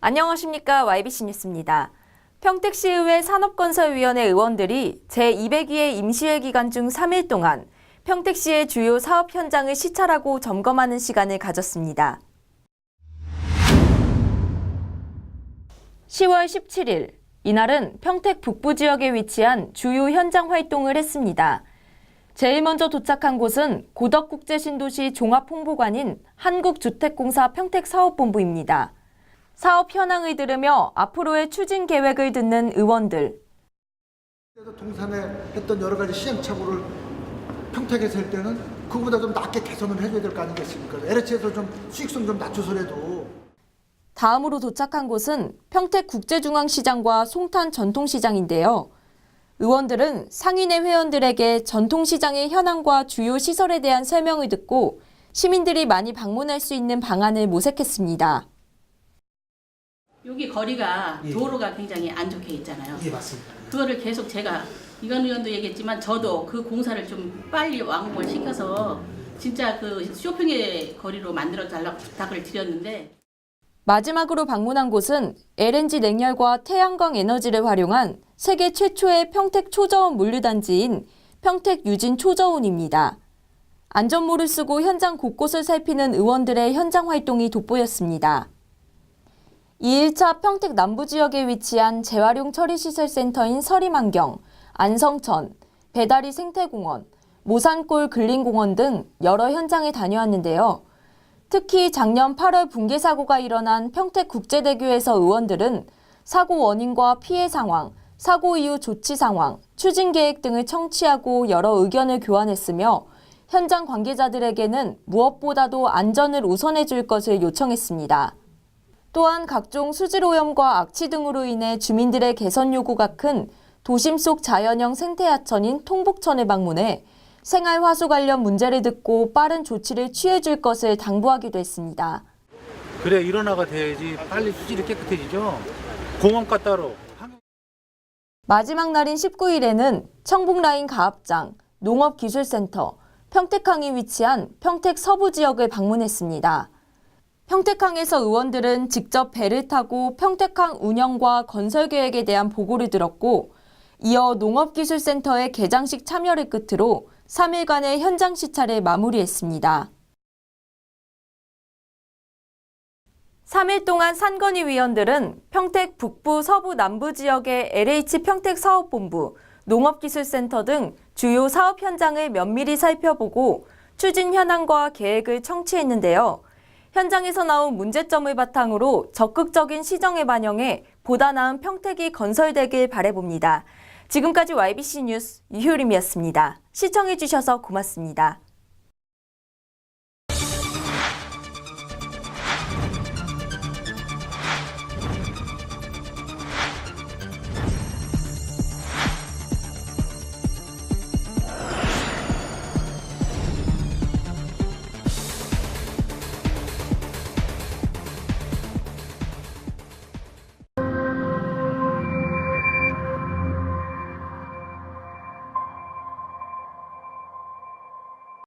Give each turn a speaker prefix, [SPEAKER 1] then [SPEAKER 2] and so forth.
[SPEAKER 1] 안녕하십니까 YBC 뉴스입니다. 평택시의회 산업건설위원회 의원들이 제200위의 임시회 기간 중 3일 동안 평택시의 주요 사업 현장을 시찰하고 점검하는 시간을 가졌습니다. 10월 17일, 이날은 평택 북부 지역에 위치한 주요 현장 활동을 했습니다. 제일 먼저 도착한 곳은 고덕국제신도시 종합홍보관인 한국주택공사 평택사업본부입니다. 사업 현황을 들으며 앞으로의 추진 계획을 듣는 의원들.
[SPEAKER 2] 동산에 했던 여러 가지 시행착오를 평택에서 할 때는 그거보다 좀 낮게 개선을 해줘야 될 거 아니겠습니까? LH에서 좀 수익성 좀 낮춰서라도
[SPEAKER 1] 다음으로 도착한 곳은 평택 국제중앙시장과 송탄 전통시장인데요. 의원들은 상인회 회원들에게 전통시장의 현황과 주요 시설에 대한 설명을 듣고 시민들이 많이 방문할 수 있는 방안을 모색했습니다.
[SPEAKER 3] 여기 거리가
[SPEAKER 4] 예.
[SPEAKER 3] 도로가 굉장히 안 좋게 있잖아요.
[SPEAKER 4] 예 맞습니다.
[SPEAKER 3] 그거를 계속 제가 이건 의원도 얘기했지만 저도 그 공사를 좀 빨리 완공을 시켜서 진짜 그 쇼핑의 거리로 만들어 달라고 부탁을 드렸는데
[SPEAKER 1] 마지막으로 방문한 곳은 LNG 냉열과 태양광 에너지를 활용한 세계 최초의 평택 초저온 물류단지인 평택 유진 초저온입니다. 안전모를 쓰고 현장 곳곳을 살피는 의원들의 현장 활동이 돋보였습니다. 2일차 평택 남부 지역에 위치한 재활용 처리시설센터인 서림안경, 안성천, 배다리 생태공원, 모산골 근린공원 등 여러 현장에 다녀왔는데요. 특히 작년 8월 붕괴 사고가 일어난 평택 국제대교에서 의원들은 사고 원인과 피해 상황, 사고 이후 조치 상황, 추진 계획 등을 청취하고 여러 의견을 교환했으며 현장 관계자들에게는 무엇보다도 안전을 우선해 줄 것을 요청했습니다. 또한 각종 수질 오염과 악취 등으로 인해 주민들의 개선 요구가 큰 도심 속 자연형 생태하천인 통북천을 방문해 생활 화수 관련 문제를 듣고 빠른 조치를 취해 줄 것을 당부하기도 했습니다.
[SPEAKER 4] 그래 일어나가 돼야지 빨리 수질이 깨끗해지죠. 공원가 따로.
[SPEAKER 1] 마지막 날인 19일에는 청북라인 가압장, 농업기술센터, 평택항이 위치한 평택 서부 지역을 방문했습니다. 평택항에서 의원들은 직접 배를 타고 평택항 운영과 건설 계획에 대한 보고를 들었고, 이어 농업기술센터의 개장식 참여를 끝으로 3일간의 현장 시찰을 마무리했습니다. 3일 동안 산건위 위원들은 평택 북부 서부 남부 지역의 LH 평택 사업본부, 농업기술센터 등 주요 사업 현장을 면밀히 살펴보고 추진 현황과 계획을 청취했는데요. 현장에서 나온 문제점을 바탕으로 적극적인 시정에 반영해 보다 나은 평택이 건설되길 바라봅니다. 지금까지 YBC 뉴스 유효림이었습니다. 시청해주셔서 고맙습니다.